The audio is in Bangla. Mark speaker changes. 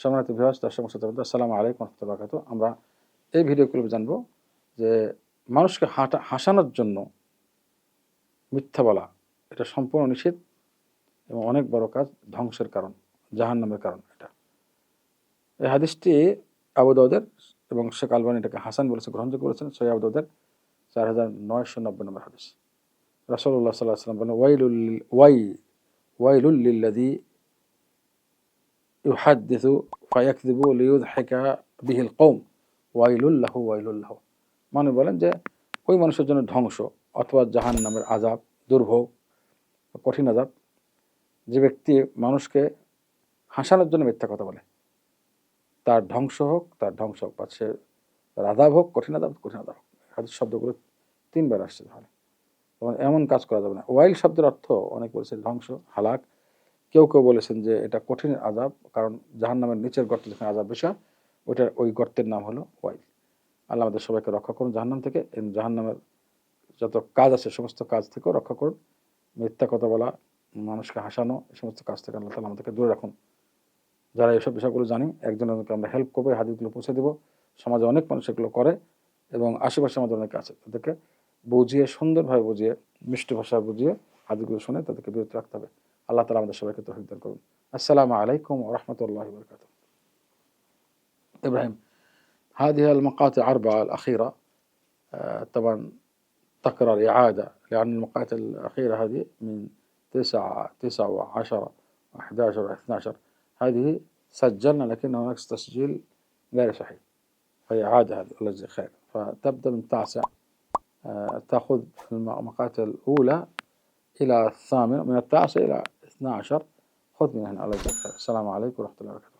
Speaker 1: সম্মানিত বিভাস দর্শক শ্রোতা আসসালামু আলাইকুম রহমতুল্লাহ। আমরা এই ভিডিও ক্লিপ জানব যে মানুষকে হাঁটা, হাসানোর জন্য মিথ্যা বলা, এটা সম্পূর্ণ নিষেধ এবং অনেক বড় কাজ, ধ্বংসের কারণ, জাহান্নামের কারণ এটা এই হাদিসটি আবু দাউদের এবং শেখ আলবানি এটাকে হাসান বলেছে গ্রহণযোগ্য বলেছেন সৈয় আবু দাউদের চার হাজার নয়শো নব্বই নম্বর হাদিস রাসূলুল্লাহ সাল্লাহ সাল্লাম বলেন, ওয়াইলুল, ওয়াই, ওয়াইলুল লিল্লাযী ইউহাদ্দিসু ফায়াকযিবু লিইউযহিকা বিহিল কওম ওয়াইলুল লাহু ওয়াইলুল লাহু মানে বলেন যে, ওই মানুষের জন্য ধ্বংস অথবা জাহান নামের আজাব দুর্ভোগ, কঠিন আযাব। যে ব্যক্তি মানুষকে হাসানোর জন্য মিথ্যা কথা বলে, তার ধ্বংস হোক, তার ধ্বংস হোক, বা সে তার হোক, কঠিন আদাব কঠিন আদাব হোক। হাদিস শব্দগুলো তিনবার আসছে তাহলে। এমন কাজ করা যাবে না। ওয়াইল শব্দের অর্থ অনেক বলছে ধ্বংস, হালাক কেউ কেউ বলেছেন যে এটা কঠিন আজাব কারণ জাহান্নামের নিচের গর্ত যেখানে আজাব বেশি হয় ওইটার ওই গর্তের নাম হলো ওয়াইল। আল্লাহ আমাদের সবাইকে রক্ষা করুন জাহান্নাম থেকে, এবং জাহান্নামের যত কাজ আছে, সমস্ত কাজ থেকেও রক্ষা করুন। মিথ্যা কথা বলা, মানুষকে হাসানো এই সমস্ত কাজ থেকে আল্লাহ তালা আমাদেরকে দূরে রাখুন। যারা এসব বিষয়গুলো জানি একজন আমরা হেল্প করব হাদিসগুলো পৌঁছে দেবো। সমাজে অনেক মানুষ এগুলো করে, এবং আশেপাশে আমাদের অনেকে আছে, তাদেরকে বুঝিয়ে, সুন্দরভাবে বুঝিয়ে, মিষ্টি ভাষা বুঝিয়ে হাদিসগুলো শুনে তাদেরকে বিরত রাখতে হবে। আল্লাহ তালা আমাদের সবাইকে তৌফিক দান করুন আসসালামু আলাইকুম রহমতুল্লাহ বরকাত إبراهيم هذه المقاطع الأربعة الأخيرة آه، طبعا تكرر إعادة لأن المقاطع الأخيرة هذه من تسعة تسعة وعشرة وأحد عشر واثنى عشر هذه سجلنا لكن هناك تسجيل غير صحيح فهي إعادة هذه الله يجزيك خير فتبدأ من التاسع آه، تأخذ المقاطع الأولى إلى الثامن من التاسع إلى اثنى عشر. خذ من هنا. الله يجزيك خير السلام عليكم ورحمة الله وبركاته.